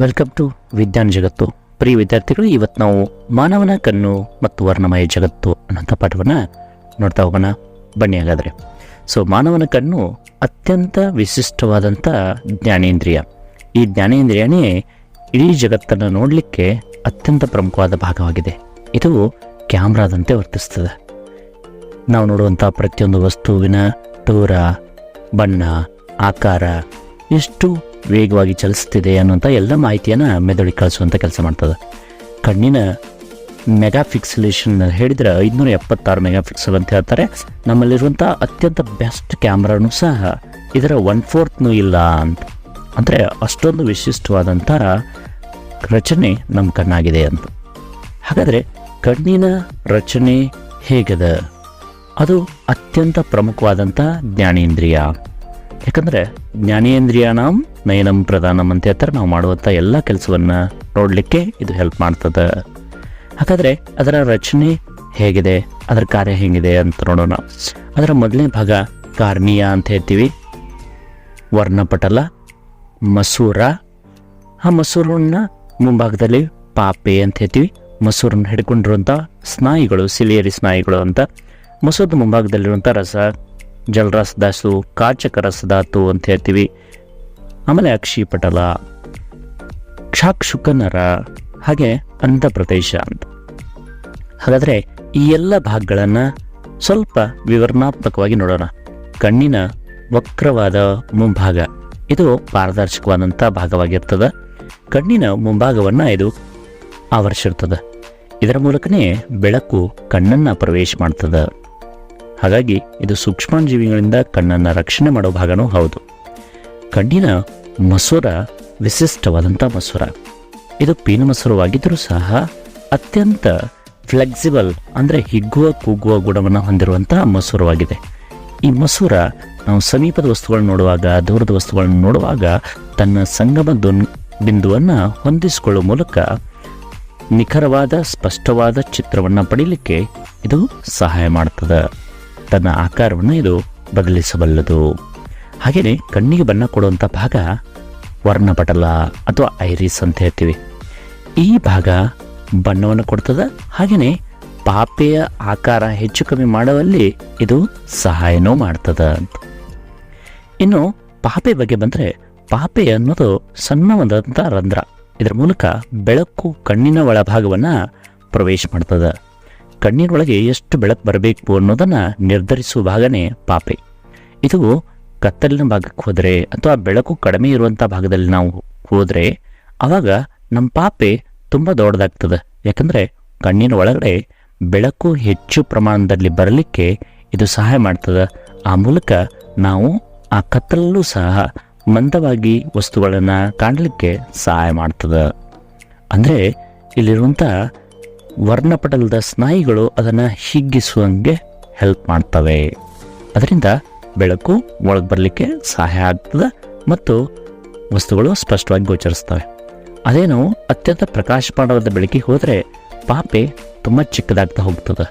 Welcome to ವಿಜ್ಞಾನ ಜಗತ್ತು ಪ್ರಿಯ ವಿದ್ಯಾರ್ಥಿಗಳು ಇವತ್ತು ನಾವು ಮಾನವನ ಕಣ್ಣು ಮತ್ತು ವರ್ಣಮಯ ಜಗತ್ತು ಅನ್ನೋಂಥ ಪಾಠವನ್ನು ನೋಡ್ತಾ ಹೋಗೋಣ. ಬನ್ನಿ ಹಾಗಾದರೆ. ಸೊ ಮಾನವನ ಕಣ್ಣು ಅತ್ಯಂತ ವಿಶಿಷ್ಟವಾದಂಥ ಜ್ಞಾನೇಂದ್ರಿಯ. ಈ ಜ್ಞಾನೇಂದ್ರಿಯನೇ ಇಡೀ ಜಗತ್ತನ್ನು ನೋಡಲಿಕ್ಕೆ ಅತ್ಯಂತ ಪ್ರಮುಖವಾದ ಭಾಗವಾಗಿದೆ. ಇದು ಕ್ಯಾಮ್ರಾದಂತೆ ವರ್ತಿಸ್ತದೆ. ನಾವು ನೋಡುವಂಥ ಪ್ರತಿಯೊಂದು ವಸ್ತುವಿನ ದೂರ, ಬಣ್ಣ, ಆಕಾರ, ಎಷ್ಟು ವೇಗವಾಗಿ ಚಲಿಸ್ತಿದೆ ಅನ್ನುವಂಥ ಎಲ್ಲ ಮಾಹಿತಿಯನ್ನು ಮೆದುಳಿಗೆ ಕಳಿಸುವಂಥ ಕೆಲಸ ಮಾಡ್ತದೆ. ಕಣ್ಣಿನ ಮೆಗಾ ಫಿಕ್ಸಲೇಷನ್ ಹೇಳಿದರೆ ಐದುನೂರ ಎಪ್ಪತ್ತಾರು ಮೆಗಾ ಫಿಕ್ಸಲ್ ಅಂತ ಹೇಳ್ತಾರೆ. ನಮ್ಮಲ್ಲಿರುವಂಥ ಅತ್ಯಂತ ಬೆಸ್ಟ್ ಕ್ಯಾಮ್ರಾನು ಸಹ ಇದರ ಒನ್ ಫೋರ್ತ್ನೂ ಇಲ್ಲ ಅಂತ. ಅಂದರೆ ಅಷ್ಟೊಂದು ವಿಶಿಷ್ಟವಾದಂಥ ರಚನೆ ನಮ್ಮ ಕಣ್ಣಾಗಿದೆ ಅಂತ. ಹಾಗಾದರೆ ಕಣ್ಣಿನ ರಚನೆ ಹೇಗದ? ಅದು ಅತ್ಯಂತ ಪ್ರಮುಖವಾದಂಥ ಜ್ಞಾನೇಂದ್ರಿಯ. ಯಾಕಂದರೆ ಜ್ಞಾನೇಂದ್ರಿಯನಾಂ ನಯನಂ ಪ್ರಧಾನಂ ಅಂತ ಹೇಳ್ತಾರೆ ನಾವು ಮಾಡುವಂಥ ಎಲ್ಲ ಕೆಲಸವನ್ನು ನೋಡಲಿಕ್ಕೆ ಇದು ಹೆಲ್ಪ್ ಮಾಡ್ತದೆ. ಹಾಗಾದರೆ ಅದರ ರಚನೆ ಹೇಗಿದೆ? ಅದರ ಕಾರ್ಯ ಹೇಗಿದೆ ಅಂತ ನೋಡೋಣ. ಅದರ ಮೊದಲನೇ ಭಾಗ ಕಾರ್ನಿಯ ಅಂತ ಹೇಳ್ತೀವಿ. ವರ್ಣಪಟಲ ಮಸೂರ. ಆ ಮಸೂರನ್ನ ಮುಂಭಾಗದಲ್ಲಿ ಪಾಪೆ ಅಂತ ಹೇಳ್ತೀವಿ. ಮಸೂರನ್ನ ಹಿಡ್ಕೊಂಡಿರುವಂಥ ಸ್ನಾಯುಗಳು ಸಿಲಿಯರಿ ಸ್ನಾಯುಗಳು ಅಂತ. ಮಸೂರದ ಮುಂಭಾಗದಲ್ಲಿರುವಂಥ ರಸ, ಜಲರಸದಾಸು, ಕಾಚಕ ರಸದಾತು ಅಂತ ಹೇಳ್ತೀವಿ. ಆಮೇಲೆ ಅಕ್ಷಿ ಪಟಲ, ಕ್ಷಾಕ್ಷುಕನರ, ಹಾಗೆ ಅಂಧ ಪ್ರದೇಶ ಅಂತ. ಹಾಗಾದರೆ ಈ ಎಲ್ಲ ಭಾಗಗಳನ್ನು ಸ್ವಲ್ಪ ವಿವರಣಾತ್ಮಕವಾಗಿ ನೋಡೋಣ. ಕಣ್ಣಿನ ವಕ್ರವಾದ ಮುಂಭಾಗ, ಇದು ಪಾರದರ್ಶಕವಾದಂಥ ಭಾಗವಾಗಿರ್ತದೆ. ಕಣ್ಣಿನ ಮುಂಭಾಗವನ್ನು ಇದು ಆವರಿಸಿರ್ತದೆ. ಇದರ ಮೂಲಕನೇ ಬೆಳಕು ಕಣ್ಣನ್ನು ಪ್ರವೇಶ ಮಾಡ್ತದೆ. ಹಾಗಾಗಿ ಇದು ಸೂಕ್ಷ್ಮಾಣುಜೀವಿಗಳಿಂದ ಕಣ್ಣನ್ನು ರಕ್ಷಣೆ ಮಾಡೋ ಭಾಗನೂ ಹೌದು. ಕಣ್ಣಿನ ಮಸೂರ ವಿಶಿಷ್ಟವಾದಂಥ ಮಸೂರ. ಇದು ಪೀನು ಮಸೂರವಾಗಿದ್ದರೂ ಸಹ ಅತ್ಯಂತ ಫ್ಲೆಕ್ಸಿಬಲ್ ಅಂದರೆ ಹಿಗ್ಗುವ ಕುಗ್ಗುವ ಗುಣವನ್ನು ಹೊಂದಿರುವಂತಹ ಮಸೂರವಾಗಿದೆ. ಈ ಮಸೂರ ನಾವು ಸಮೀಪದ ವಸ್ತುಗಳನ್ನು ನೋಡುವಾಗ, ದೂರದ ವಸ್ತುಗಳನ್ನು ನೋಡುವಾಗ ತನ್ನ ಸಂಗಮ ಬಿಂದುವನ್ನು ಹೊಂದಿಸಿಕೊಳ್ಳುವ ಮೂಲಕ ನಿಖರವಾದ, ಸ್ಪಷ್ಟವಾದ ಚಿತ್ರವನ್ನು ಪಡೀಲಿಕ್ಕೆ ಇದು ಸಹಾಯ ಮಾಡುತ್ತದೆ ತನ್ನ ಆಕಾರವನ್ನು ಇದು ಬದಲಿಸಬಲ್ಲದು. ಹಾಗೆಯೇ ಕಣ್ಣಿಗೆ ಬಣ್ಣ ಕೊಡುವಂಥ ಭಾಗ ವರ್ಣಪಟಲ ಅಥವಾ ಐರಿಸ್ ಅಂತ ಹೇಳ್ತೀವಿ. ಈ ಭಾಗ ಬಣ್ಣವನ್ನು ಕೊಡ್ತದೆ, ಹಾಗೆಯೇ ಪಾಪೆಯ ಆಕಾರ ಹೆಚ್ಚು ಕಮ್ಮಿ ಮಾಡುವಲ್ಲಿ ಇದು ಸಹಾಯನೂ ಮಾಡ್ತದೆ ಇನ್ನು ಪಾಪೆ ಬಗ್ಗೆ ಬಂದರೆ ಪಾಪೆ ಅನ್ನೋದು ಸಣ್ಣವಾದಂಥ ರಂಧ್ರ. ಇದರ ಮೂಲಕ ಬೆಳಕು ಕಣ್ಣಿನ ಒಳಭಾಗವನ್ನು ಪ್ರವೇಶ ಮಾಡ್ತದೆ. ಕಣ್ಣಿನೊಳಗೆ ಎಷ್ಟು ಬೆಳಕು ಬರಬೇಕು ಅನ್ನೋದನ್ನು ನಿರ್ಧರಿಸುವ ಭಾಗನೇ ಪಾಪೆ. ಇದು ಕತ್ತಲಿನ ಭಾಗಕ್ಕೆ ಹೋದರೆ ಅಥವಾ ಬೆಳಕು ಕಡಿಮೆ ಇರುವಂಥ ಭಾಗದಲ್ಲಿ ನಾವು ಹೋದರೆ ಆವಾಗ ನಮ್ಮ ಪಾಪೆ ತುಂಬ ದೊಡ್ಡದಾಗ್ತದೆ. ಯಾಕಂದರೆ ಕಣ್ಣಿನ ಒಳಗಡೆ ಬೆಳಕು ಹೆಚ್ಚು ಪ್ರಮಾಣದಲ್ಲಿ ಬರಲಿಕ್ಕೆ ಇದು ಸಹಾಯ ಮಾಡ್ತದೆ. ಆ ಮೂಲಕ ನಾವು ಆ ಕತ್ತಲಲ್ಲೂ ಸಹ ಮಂದವಾಗಿ ವಸ್ತುಗಳನ್ನು ಕಾಣಲಿಕ್ಕೆ ಸಹಾಯ ಮಾಡ್ತದೆ. ಅಂದರೆ ಇಲ್ಲಿರುವಂಥ ವರ್ಣಪಟಲದ ಸ್ನಾಯುಗಳು ಅದನ್ನು ಹಿಗ್ಗಿಸುವಂಗೆ ಹೆಲ್ಪ್ ಮಾಡ್ತವೆ. ಅದರಿಂದ ಬೆಳಕು ಒಳಗೆ ಬರಲಿಕ್ಕೆ ಸಹಾಯ ಆಗ್ತದೆ ಮತ್ತು ವಸ್ತುಗಳು ಸ್ಪಷ್ಟವಾಗಿ ಗೋಚರಿಸ್ತವೆ. ಅದೇ ಅತ್ಯಂತ ಪ್ರಕಾಶಮಾನವಾದ ಬೆಳಕಿಗೆ ಹೋದರೆ ಪಾಪೆ ತುಂಬ ಚಿಕ್ಕದಾಗ್ತಾ ಹೋಗ್ತದೆ.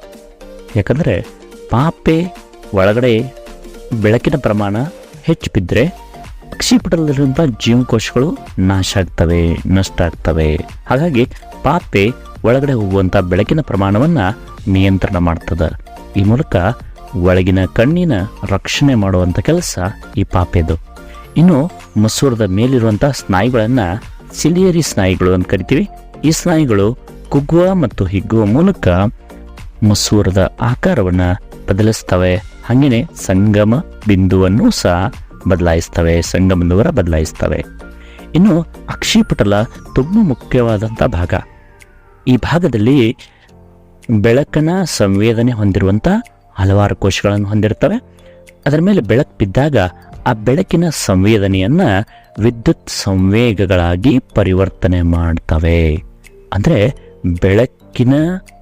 ಯಾಕಂದರೆ ಪಾಪೆ ಒಳಗಡೆ ಬೆಳಕಿನ ಪ್ರಮಾಣ ಹೆಚ್ಚು ಬಿದ್ದರೆ ಪಕ್ಷಿಪಟಲದಲ್ಲಿರುವಂಥ ಜೀವಕೋಶಗಳು ನಾಶ ಆಗ್ತವೆ, ನಷ್ಟ ಆಗ್ತವೆ. ಹಾಗಾಗಿ ಪಾಪೆ ಒಳಗಡೆ ಹೋಗುವಂಥ ಬೆಳಕಿನ ಪ್ರಮಾಣವನ್ನು ನಿಯಂತ್ರಣ ಮಾಡ್ತದೆ. ಈ ಮೂಲಕ ಒಳಗಿನ ಕಣ್ಣಿನ ರಕ್ಷಣೆ ಮಾಡುವಂಥ ಕೆಲಸ ಈ ಪಾಪೆದು. ಇನ್ನು ಮಸೂರದ ಮೇಲಿರುವಂಥ ಸ್ನಾಯುಗಳನ್ನು ಸಿಲಿಯರಿ ಸ್ನಾಯುಗಳು ಅಂತ ಕರಿತೀವಿ. ಈ ಸ್ನಾಯುಗಳು ಕುಗ್ಗುವ ಮತ್ತು ಹಿಗ್ಗುವ ಮೂಲಕ ಮಸೂರದ ಆಕಾರವನ್ನು ಬದಲಿಸ್ತವೆ. ಹಾಗೆಯೇ ಸಂಗಮ ಬಿಂದುವನ್ನು ಸಹ ಬದಲಾಯಿಸ್ತವೆ ಸಂಗಮ ದೂರ ಬದಲಾಯಿಸ್ತವೆ. ಇನ್ನು ಅಕ್ಷಿಪಟಲ ತುಂಬ ಮುಖ್ಯವಾದಂಥ ಭಾಗ. ಈ ಭಾಗದಲ್ಲಿ ಬೆಳಕನ ಸಂವೇದನೆ ಹೊಂದಿರುವಂಥ ಹಲವಾರು ಕೋಶಗಳನ್ನು ಹೊಂದಿರ್ತವೆ ಅದರ ಮೇಲೆ ಬೆಳಕು ಬಿದ್ದಾಗ ಆ ಬೆಳಕಿನ ಸಂವೇದನೆಯನ್ನು ವಿದ್ಯುತ್ ಸಂವೇಗಗಳಾಗಿ ಪರಿವರ್ತನೆ ಮಾಡ್ತವೆ. ಅಂದರೆ ಬೆಳಕಿನ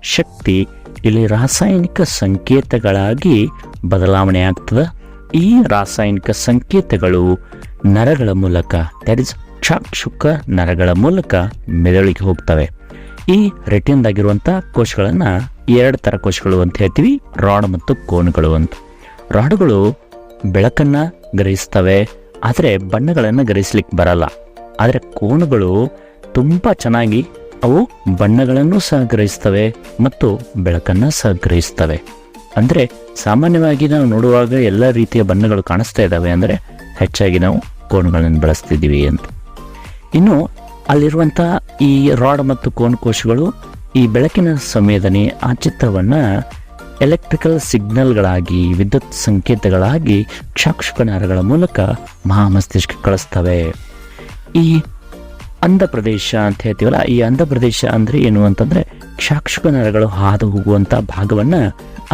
ಶಕ್ತಿ ಇಲ್ಲಿ ರಾಸಾಯನಿಕ ಸಂಕೇತಗಳಾಗಿ ಬದಲಾವಣೆ ಆಗ್ತದೆ. ಈ ರಾಸಾಯನಿಕ ಸಂಕೇತಗಳು ನರಗಳ ಮೂಲಕ ದಟ್ ಇಸ್ ಚಾಕ್ಷುಕ ನರಗಳ ಮೂಲಕ ಮೆದುಳಿಗೆ ಹೋಗ್ತವೆ. ಈ ರೆಟಿನ್ದಾಗಿರುವಂಥ ಕೋಶಗಳನ್ನು ಎರಡು ಥರ ಕೋಶಗಳು ಅಂತ ಹೇಳ್ತೀವಿ, ರಾಡ್ ಮತ್ತು ಕೋನ್ಗಳು ಅಂತ. ರಾಡ್ಗಳು ಬೆಳಕನ್ನು ಗ್ರಹಿಸ್ತವೆ, ಆದರೆ ಬಣ್ಣಗಳನ್ನು ಗ್ರಹಿಸ್ಲಿಕ್ಕೆ ಬರಲ್ಲ. ಆದರೆ ಕೋನುಗಳು ತುಂಬ ಚೆನ್ನಾಗಿ ಅವು ಬಣ್ಣಗಳನ್ನು ಸಹ ಗ್ರಹಿಸ್ತವೆ ಮತ್ತು ಬೆಳಕನ್ನು ಸಹ ಗ್ರಹಿಸ್ತವೆ. ಅಂದರೆ ಸಾಮಾನ್ಯವಾಗಿ ನಾವು ನೋಡುವಾಗ ಎಲ್ಲ ರೀತಿಯ ಬಣ್ಣಗಳು ಕಾಣಿಸ್ತಾ ಇದ್ದಾವೆ ಅಂದರೆ ಹೆಚ್ಚಾಗಿ ನಾವು ಕೋನುಗಳನ್ನು ಬಳಸ್ತಿದ್ದೀವಿ ಅಂತ. ಇನ್ನು ಅಲ್ಲಿರುವಂಥ ಈ ರಾಡ್ ಮತ್ತು ಕೋನ್ ಕೋಶಗಳು ಈ ಬೆಳಕಿನ ಸಂವೇದನೆ ಆ ಚಿತ್ರವನ್ನು ಎಲೆಕ್ಟ್ರಿಕಲ್ ಸಿಗ್ನಲ್ಗಳಾಗಿ, ವಿದ್ಯುತ್ ಸಂಕೇತಗಳಾಗಿ ಕ್ಷಾಕ್ಷಕ ನರಗಳ ಮೂಲಕ ಮಹಾಮಸ್ತಿಷ್ಕ ಕಳಿಸ್ತವೆ. ಈ ಅಂಧ ಪ್ರದೇಶ ಅಂತ ಹೇಳ್ತೀವಲ್ಲ, ಈ ಅಂಧ ಪ್ರದೇಶ ಅಂದರೆ ಏನು ಅಂತಂದರೆ ಕ್ಷಾಕ್ಷಕ ನರಗಳು ಹಾದು ಹೋಗುವಂಥ ಭಾಗವನ್ನು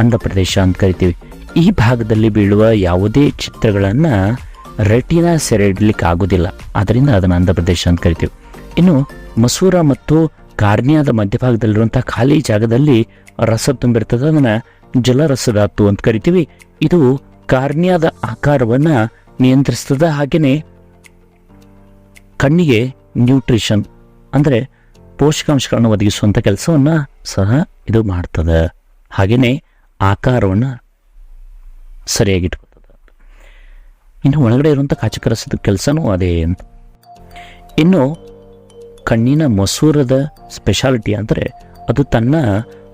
ಅಂಧ ಪ್ರದೇಶ ಅಂತ ಕರಿತೀವಿ. ಈ ಭಾಗದಲ್ಲಿ ಬೀಳುವ ಯಾವುದೇ ಚಿತ್ರಗಳನ್ನು ರೆಟಿನಾ ಸೆರೆ ಇಡ್ಲಿಕ್ಕೆ ಆಗೋದಿಲ್ಲ ಅದರಿಂದ ಅದನ್ನು ಅಂಧ ಪ್ರದೇಶ ಅಂತ ಕರಿತೀವಿ. ಇನ್ನು ಮಸೂರ ಮತ್ತು ಕಾರ್ನಿಯಾದ ಮಧ್ಯಭಾಗದಲ್ಲಿರುವಂಥ ಖಾಲಿ ಜಾಗದಲ್ಲಿ ರಸ ತುಂಬಿರ್ತದೆ. ಅದನ್ನು ಹತ್ತು ಅಂತ ಕರಿತೀವಿ. ಇದು ಕಾರ್ನಿಯಾದ ಆಕಾರವನ್ನು ನಿಯಂತ್ರಿಸ್ತದೆ. ಹಾಗೆಯೇ ಕಣ್ಣಿಗೆ ನ್ಯೂಟ್ರಿಷನ್ ಅಂದರೆ ಪೋಷಕಾಂಶಗಳನ್ನು ಒದಗಿಸುವಂಥ ಕೆಲಸವನ್ನು ಸಹ ಇದು ಮಾಡ್ತದೆ. ಹಾಗೆಯೇ ಆಕಾರವನ್ನು ಸರಿಯಾಗಿ ಇಟ್ಕೊತದೆ ಇನ್ನು ಒಳಗಡೆ ಇರುವಂಥ ಕಾಚಕರಸದ ಕೆಲಸನೂ ಅದೇ ಇನ್ನು ಕಣ್ಣಿನ ಮಸೂರದ ಸ್ಪೆಷಾಲಿಟಿ ಅಂದರೆ ಅದು ತನ್ನ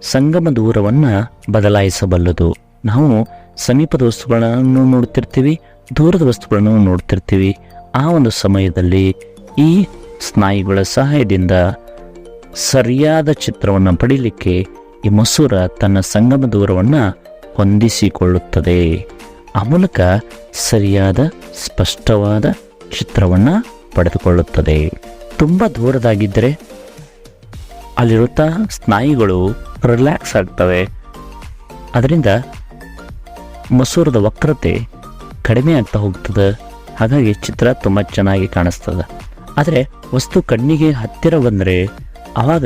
ಸಂಗಮ ದೂರವನ್ನು ಬದಲಾಯಿಸಬಲ್ಲದು. ನಾವು ಸಮೀಪದ ವಸ್ತುಗಳನ್ನು ನೋಡ್ತಿರ್ತೀವಿ ದೂರದ ವಸ್ತುಗಳನ್ನು ನೋಡ್ತಿರ್ತೀವಿ ಆ ಒಂದು ಸಮಯದಲ್ಲಿ ಈ ಸ್ನಾಯುಗಳ ಸಹಾಯದಿಂದ ಸರಿಯಾದ ಚಿತ್ರವನ್ನು ಪಡೀಲಿಕ್ಕೆ ಈ ಮಸೂರ ತನ್ನ ಸಂಗಮ ದೂರವನ್ನು ಹೊಂದಿಸಿಕೊಳ್ಳುತ್ತದೆ. ಆ ಮೂಲಕ ಸರಿಯಾದ, ಸ್ಪಷ್ಟವಾದ ಚಿತ್ರವನ್ನು ಪಡೆದುಕೊಳ್ಳುತ್ತದೆ. ತುಂಬ ದೂರದಾಗಿದ್ದರೆ ಅಲ್ಲಿರುತ್ತಾ ಸ್ನಾಯುಗಳು ರಿಲ್ಯಾಕ್ಸ್ ಆಗ್ತವೆ. ಅದರಿಂದ ಮಸೂರದ ವಕ್ರತೆ ಕಡಿಮೆ ಆಗ್ತಾ ಹೋಗ್ತದೆ. ಹಾಗಾಗಿ ಚಿತ್ರ ತುಂಬ ಚೆನ್ನಾಗಿ ಕಾಣಿಸ್ತದೆ. ಆದರೆ ವಸ್ತು ಕಣ್ಣಿಗೆ ಹತ್ತಿರ ಬಂದರೆ ಆವಾಗ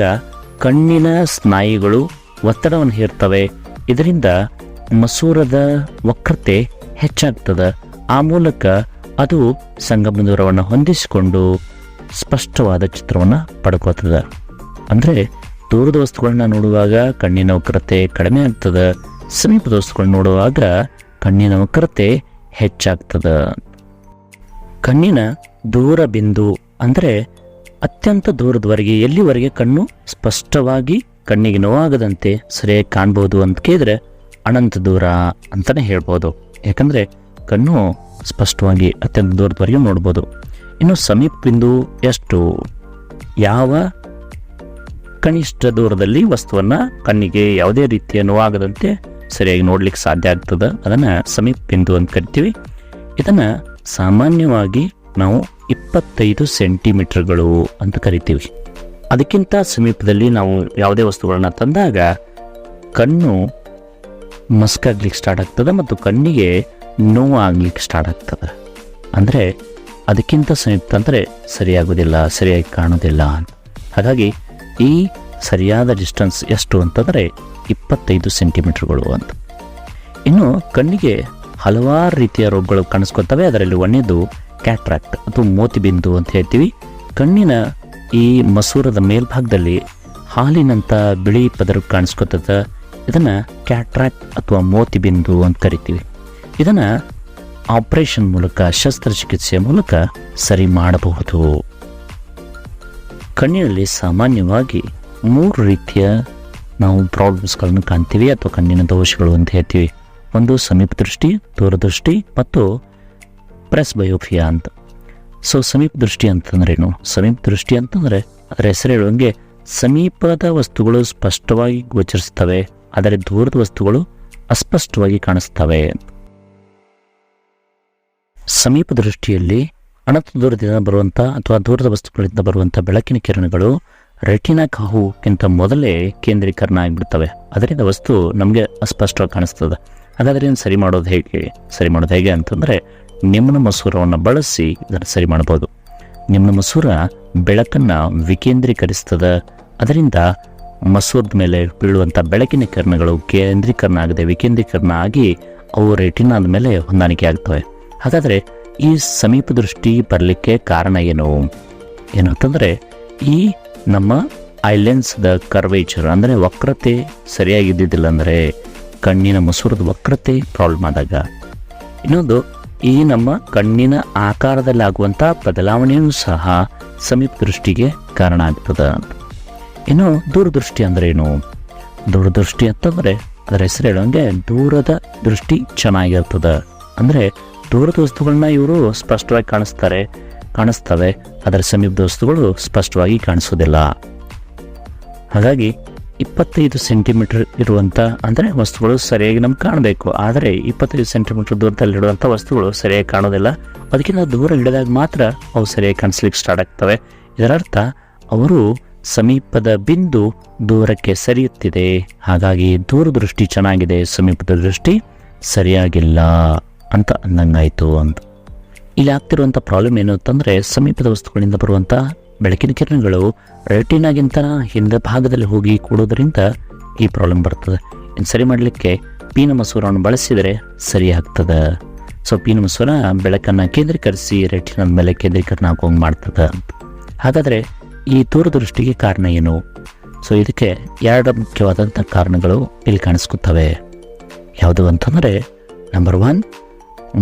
ಕಣ್ಣಿನ ಸ್ನಾಯುಗಳು ಒತ್ತಡವನ್ನು ಹೇರ್ತವೆ. ಇದರಿಂದ ಮಸೂರದ ವಕ್ರತೆ ಹೆಚ್ಚಾಗ್ತದೆ. ಆ ಮೂಲಕ ಅದು ಸಂಗಮ ದೂರವನ್ನು ಹೊಂದಿಸಿಕೊಂಡು ಸ್ಪಷ್ಟವಾದ ಚಿತ್ರವನ್ನು ಪಡ್ಕೋತದೆ. ಅಂದರೆ ದೂರದ ವಸ್ತುಗಳನ್ನ ನೋಡುವಾಗ ಕಣ್ಣಿನ ವಕ್ರತೆ ಕಡಿಮೆ ಆಗ್ತದೆ, ಸಮೀಪದ ವಸ್ತುಗಳನ್ನ ನೋಡುವಾಗ ಕಣ್ಣಿನ ವಕ್ರತೆ ಹೆಚ್ಚಾಗ್ತದೆ. ಕಣ್ಣಿನ ದೂರ ಬಿಂದು ಅಂದರೆ ಅತ್ಯಂತ ದೂರದವರೆಗೆ, ಎಲ್ಲಿವರೆಗೆ ಕಣ್ಣು ಸ್ಪಷ್ಟವಾಗಿ ಕಣ್ಣಿಗೆ ನೋವಾಗದಂತೆ ಸರಿಯಾಗಿ ಕಾಣ್ಬೋದು ಅಂತ ಕೇಳಿದ್ರೆ ಅನಂತ ದೂರ ಅಂತಲೇ ಹೇಳ್ಬೋದು. ಯಾಕಂದರೆ ಕಣ್ಣು ಸ್ಪಷ್ಟವಾಗಿ ಅತ್ಯಂತ ದೂರದವರೆಗೆ ನೋಡ್ಬೋದು. ಇನ್ನು ಸಮೀಪ ಬಿಂದು ಎಷ್ಟು? ಯಾವ ಕನಿಷ್ಠ ದೂರದಲ್ಲಿ ವಸ್ತುವನ್ನು ಕಣ್ಣಿಗೆ ಯಾವುದೇ ರೀತಿಯ ನೋವಾಗದಂತೆ ಸರಿಯಾಗಿ ನೋಡ್ಲಿಕ್ಕೆ ಸಾಧ್ಯ ಆಗ್ತದೆ? ಅದನ್ನು ಸಮೀಪ ಬಿಂದು ಅಂತ ಕರಿತೀವಿ. ಇದನ್ನು ಸಾಮಾನ್ಯವಾಗಿ ನಾವು ಇಪ್ಪತ್ತೈದು ಸೆಂಟಿಮೀಟರ್ಗಳು ಅಂತ ಕರಿತೀವಿ. ಅದಕ್ಕಿಂತ ಸಮೀಪದಲ್ಲಿ ನಾವು ಯಾವುದೇ ವಸ್ತುಗಳನ್ನು ತಂದಾಗ ಕಣ್ಣು ಮಸ್ಕಾಗ್ಲಿಕ್ಕೆ ಸ್ಟಾರ್ಟ್ ಆಗ್ತದೆ ಮತ್ತು ಕಣ್ಣಿಗೆ ನೋವು ಆಗ್ಲಿಕ್ಕೆ ಸ್ಟಾರ್ಟ್ ಆಗ್ತದೆ. ಅಂದರೆ ಅದಕ್ಕಿಂತ ಸಂಯುಕ್ತ ಅಂದರೆ ಸರಿಯಾಗೋದಿಲ್ಲ ಸರಿಯಾಗಿ ಕಾಣೋದಿಲ್ಲ ಹಾಗಾಗಿ ಈ ಸರಿಯಾದ ಡಿಸ್ಟೆನ್ಸ್ ಎಷ್ಟು ಅಂತಂದರೆ ಇಪ್ಪತ್ತೈದು ಸೆಂಟಿಮೀಟ್ರ್ಗಳು ಅಂತ. ಇನ್ನು ಕಣ್ಣಿಗೆ ಹಲವಾರು ರೀತಿಯ ರೋಗಗಳು ಕಾಣಿಸ್ಕೊತವೆ ಅದರಲ್ಲಿ ಒಂದೇದು ಕ್ಯಾಟ್ರಾಕ್ಟ್ ಅಥವಾ ಮೋತಿಬಿಂದು ಅಂತ ಹೇಳ್ತೀವಿ. ಕಣ್ಣಿನ ಈ ಮಸೂರದ ಮೇಲ್ಭಾಗದಲ್ಲಿ ಹಾಲಿನಂಥ ಬಿಳಿ ಪದರ ಕಾಣಿಸ್ಕೊತದ ಇದನ್ನು ಕ್ಯಾಟ್ರಾಕ್ಟ್ ಅಥವಾ ಮೋತಿಬಿಂದು ಅಂತ ಕರಿತೀವಿ. ಇದನ್ನು ಆಪರೇಷನ್ ಮೂಲಕ ಶಸ್ತ್ರಚಿಕಿತ್ಸೆಯ ಮೂಲಕ ಸರಿ ಮಾಡಬಹುದು. ಕಣ್ಣಿನಲ್ಲಿ ಸಾಮಾನ್ಯವಾಗಿ ಮೂರು ರೀತಿಯ ನಾವು ಪ್ರಾಬ್ಲಮ್ಸ್ಗಳನ್ನು ಕಾಣ್ತೀವಿ ಅಥವಾ ಕಣ್ಣಿನ ದೋಷಗಳು ಅಂತ ಹೇಳ್ತೀವಿ. ಒಂದು ಸಮೀಪ ದೃಷ್ಟಿ, ದೂರದೃಷ್ಟಿ ಮತ್ತು ಪ್ರೆಸ್ ಬಯೋಫಿಯಾ ಅಂತ. ಸೊ ಸಮೀಪ ದೃಷ್ಟಿ ಅಂತಂದ್ರೇನು? ಸಮೀಪ ದೃಷ್ಟಿ ಅಂತಂದರೆ ಅದರ ಹೆಸರು ಹೇಳುವಂಗೆ ಸಮೀಪದ ವಸ್ತುಗಳು ಸ್ಪಷ್ಟವಾಗಿ ಗೋಚರಿಸ್ತವೆ ಆದರೆ ದೂರದ ವಸ್ತುಗಳು ಅಸ್ಪಷ್ಟವಾಗಿ ಕಾಣಿಸ್ತವೆ ಸಮೀಪ ದೃಷ್ಟಿಯಲ್ಲಿ ಅಣತ ದೂರದಿಂದ ಬರುವಂಥ ಅಥವಾ ದೂರದ ವಸ್ತುಗಳಿಂದ ಬರುವಂಥ ಬೆಳಕಿನ ಕಿರಣಗಳು ರೆಟಿನಾ ಕಾಹುಕ್ಕಿಂತ ಮೊದಲೇ ಕೇಂದ್ರೀಕರಣ ಆಗಿಬಿಡ್ತವೆ. ಅದರಿಂದ ವಸ್ತು ನಮಗೆ ಅಸ್ಪಷ್ಟವಾಗಿ ಕಾಣಿಸ್ತದೆ. ಹಾಗಾದರೆ ಇದನ್ನು ಸರಿ ಮಾಡೋದು ಹೇಗೆ? ಸರಿ ಮಾಡೋದು ಹೇಗೆ ಅಂತಂದರೆ ನಿಮ್ನ ಮಸೂರವನ್ನು ಬಳಸಿ ಇದನ್ನು ಸರಿ ಮಾಡ್ಬೋದು ನಿಮ್ನ ಮಸೂರ ಬೆಳಕನ್ನು ವಿಕೇಂದ್ರೀಕರಿಸ್ತದೆ. ಅದರಿಂದ ಮಸೂರದ ಮೇಲೆ ಬೀಳುವಂಥ ಬೆಳಕಿನ ಕಿರಣಗಳು ಕೇಂದ್ರೀಕರಣ ಆಗದೆ ವಿಕೇಂದ್ರೀಕರಣ ಆಗಿ ಅವು ರೆಟಿನಾದ ಮೇಲೆ ಹೊಂದಾಣಿಕೆ ಆಗ್ತವೆ. ಹಾಗಾದರೆ ಈ ಸಮೀಪ ದೃಷ್ಟಿ ಬರಲಿಕ್ಕೆ ಕಾರಣ ಏನು? ಏನು ಅಂತಂದರೆ ಈ ನಮ್ಮ ಐಲೆನ್ಸ್ದ ಕರ್ವೇಚರ್, ಅಂದರೆ ವಕ್ರತೆ ಸರಿಯಾಗಿದ್ದಿದ್ದಿಲ್ಲ ಅಂದರೆ ಕಣ್ಣಿನ ಮಸೂರದ ವಕ್ರತೆ ಪ್ರಾಬ್ಲಮ್ ಆದಾಗ. ಇನ್ನೊಂದು, ಈ ನಮ್ಮ ಕಣ್ಣಿನ ಆಕಾರದಲ್ಲಿ ಆಗುವಂಥ ಬದಲಾವಣೆಯೂ ಸಹ ಸಮೀಪ ದೃಷ್ಟಿಗೆ ಕಾರಣ ಆಗ್ತದೆ. ಇನ್ನು ದೂರದೃಷ್ಟಿ ಅಂದರೆ ಏನು? ದೂರದೃಷ್ಟಿ ಅಂತಂದರೆ, ಅದರ ಹೆಸರು ಹೇಳೋಂಗೆ ದೂರದ ದೃಷ್ಟಿ ಚೆನ್ನಾಗಿರ್ತದೆ. ಅಂದರೆ ದೂರದ ವಸ್ತುಗಳನ್ನ ಇವರು ಸ್ಪಷ್ಟವಾಗಿ ಕಾಣಿಸ್ತಾರೆ, ಕಾಣಿಸ್ತವೆ. ಅದರ ಸಮೀಪದ ವಸ್ತುಗಳು ಸ್ಪಷ್ಟವಾಗಿ ಕಾಣಿಸೋದಿಲ್ಲ. ಹಾಗಾಗಿ ಇಪ್ಪತ್ತೈದು ಸೆಂಟಿಮೀಟರ್ ಇರುವಂಥ ಅಂದರೆ ವಸ್ತುಗಳು ಸರಿಯಾಗಿ ನಮ್ಗೆ ಕಾಣಬೇಕು. ಆದರೆ ಇಪ್ಪತ್ತೈದು ಸೆಂಟಿಮೀಟರ್ ದೂರದಲ್ಲಿಡುವಂಥ ವಸ್ತುಗಳು ಸರಿಯಾಗಿ ಕಾಣೋದಿಲ್ಲ. ಅದಕ್ಕಿಂತ ದೂರ ಇಳಿದಾಗ ಮಾತ್ರ ಅವು ಸರಿಯಾಗಿ ಕಾಣಿಸ್ಲಿಕ್ಕೆ ಸ್ಟಾರ್ಟ್ ಆಗ್ತವೆ. ಇದರರ್ಥ, ಅವರು ಸಮೀಪದ ಬಿಂದು ದೂರಕ್ಕೆ ಸರಿಯುತ್ತಿದೆ. ಹಾಗಾಗಿ ದೂರದೃಷ್ಟಿ ಚೆನ್ನಾಗಿದೆ, ಸಮೀಪದ ದೃಷ್ಟಿ ಸರಿಯಾಗಿಲ್ಲ. ಅಂತ ಅನ್ನಂಗಾಯಿತು ಅಂತ. ಇಲ್ಲಿ ಆಗ್ತಿರುವಂಥ ಪ್ರಾಬ್ಲಮ್ ಏನು ಅಂತಂದರೆ ಸಮೀಪದ ವಸ್ತುಗಳಿಂದ ಬರುವಂಥ ಬೆಳಕಿನ ಕಿರಣಗಳು ರೆಟಿನಾಗಿಂತ ಹಿಂದೆ ಭಾಗದಲ್ಲಿ ಹೋಗಿ ಕೂಡೋದ್ರಿಂದ ಈ ಪ್ರಾಬ್ಲಮ್ ಬರ್ತದೆ. ಇನ್ನು ಸರಿ ಮಾಡಲಿಕ್ಕೆ ಪೀನ ಮಸೂರವನ್ನು ಬಳಸಿದರೆ ಸರಿ ಆಗ್ತದೆ. ಸೊ ಪೀನ ಮಸೂರ ಬೆಳಕನ್ನು ಕೇಂದ್ರೀಕರಿಸಿ ರೆಟಿನದ ಮೇಲೆ ಕೇಂದ್ರೀಕರಣ ಆಗೋಂಗೆ ಮಾಡ್ತದೆ ಹಾಗಾದರೆ ಈ ದೂರದೃಷ್ಟಿಗೆ ಕಾರಣ ಏನು? ಸೊ ಇದಕ್ಕೆ ಎರಡು ಮುಖ್ಯವಾದಂಥ ಕಾರಣಗಳು ಇಲ್ಲಿ ಕಾಣಿಸ್ಕೊತವೆ. ಯಾವುದು ಅಂತಂದರೆ ನಂಬರ್ ಒನ್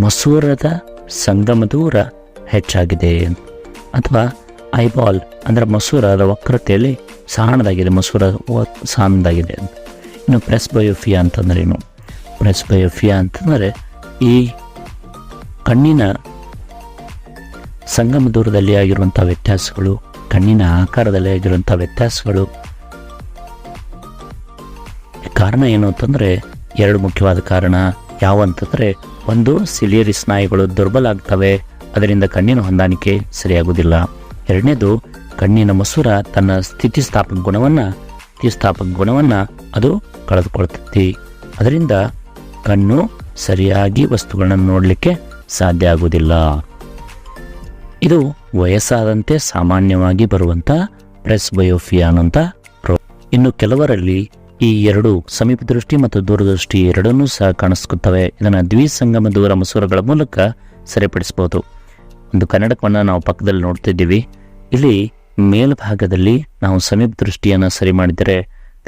ಮಸೂರದ ಸಂಗಮ ದೂರ ಹೆಚ್ಚಾಗಿದೆ. ಅಥವಾ ಐಬಾಲ್, ಅಂದರೆ ಮಸೂರದ ವಕ್ರತೆಯಲ್ಲಿ ಸಹಣದಾಗಿದೆ ಮಸೂರ ಸಣ್ಣದಾಗಿದೆ ಇನ್ನು ಪ್ರೆಸ್ ಬಯೋಫಿಯಾ ಅಂತಂದ್ರೆ ಏನು? ಪ್ರೆಸ್ ಬಯೋಫಿಯಾ ಅಂತಂದರೆ ಈ ಕಣ್ಣಿನ ಸಂಗಮ ದೂರದಲ್ಲಿ ಆಗಿರುವಂಥ ವ್ಯತ್ಯಾಸಗಳು, ಕಣ್ಣಿನ ಆಕಾರದಲ್ಲಿ ಆಗಿರುವಂಥ ವ್ಯತ್ಯಾಸಗಳು. ಕಾರಣ ಏನು ಅಂತಂದರೆ ಎರಡು ಮುಖ್ಯವಾದ ಕಾರಣ. ಯಾವ ಅಂತಂದರೆ ಒಂದು ಸಿಲಿಯರಿ ಸ್ನಾಯುಗಳು ದುರ್ಬಲ ಆಗ್ತವೆ. ಅದರಿಂದ ಕಣ್ಣಿನ ಹೊಂದಾಣಿಕೆ ಸರಿಯಾಗುವುದಿಲ್ಲ. ಎರಡನೇದು, ಕಣ್ಣಿನ ಮಸೂರ ತನ್ನ ಸ್ಥಿತಿಸ್ಥಾಪಕ ಗುಣವನ್ನು ಸ್ಥಿತಿಸ್ಥಾಪಕ ಗುಣವನ್ನು ಅದು ಕಳೆದುಕೊಳ್ತೈತಿ. ಅದರಿಂದ ಕಣ್ಣು ಸರಿಯಾಗಿ ವಸ್ತುಗಳನ್ನು ನೋಡಲಿಕ್ಕೆ ಸಾಧ್ಯ ಆಗುವುದಿಲ್ಲ. ಇದು ವಯಸ್ಸಾದಂತೆ ಸಾಮಾನ್ಯವಾಗಿ ಬರುವಂಥ ಪ್ರೆಸ್ ಬಯೋಫಿಯಾ ಅನ್ನೋಂಥ ರೋಗ ಇನ್ನು ಕೆಲವರಲ್ಲಿ ಈ ಎರಡು ಸಮೀಪ ದೃಷ್ಟಿ ಮತ್ತು ದೂರದೃಷ್ಟಿ ಎರಡನ್ನೂ ಸಹ ಕಾಣಿಸ್ಕುತ್ತವೆ. ಇದನ್ನು ದ್ವಿಸಂಗಮ ದೂರ ಮಸೂರಗಳ ಮೂಲಕ ಸರಿಪಡಿಸಬಹುದು. ಒಂದು ಕನ್ನಡಕವನ್ನು ನಾವು ಪಕ್ಕದಲ್ಲಿ ನೋಡ್ತಿದ್ದೀವಿ. ಇಲ್ಲಿ ಮೇಲ್ಭಾಗದಲ್ಲಿ ನಾವು ಸಮೀಪ ದೃಷ್ಟಿಯನ್ನು ಸರಿ ಮಾಡಿದರೆ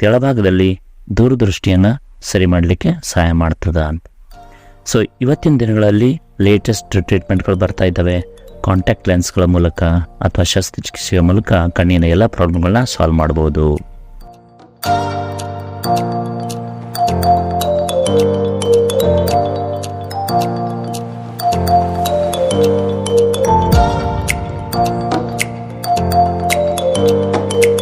ಕೆಳಭಾಗದಲ್ಲಿ ದೂರದೃಷ್ಟಿಯನ್ನು ಸರಿ ಮಾಡಲಿಕ್ಕೆ ಸಹಾಯ ಮಾಡ್ತದ ಅಂತ. ಸೊ ಇವತ್ತಿನ ದಿನಗಳಲ್ಲಿ ಲೇಟೆಸ್ಟ್ ಟ್ರೀಟ್ಮೆಂಟ್ಗಳು ಬರ್ತಾ ಇದ್ದಾವೆ. ಕಾಂಟ್ಯಾಕ್ಟ್ ಲೆನ್ಸ್ಗಳ ಮೂಲಕ ಅಥವಾ ಶಸ್ತ್ರಚಿಕಿತ್ಸೆಯ ಮೂಲಕ ಕಣ್ಣಿನ ಎಲ್ಲ ಪ್ರಾಬ್ಲಮ್ಗಳನ್ನ ಸಾಲ್ವ್ ಮಾಡ್ಬೋದು Thank you.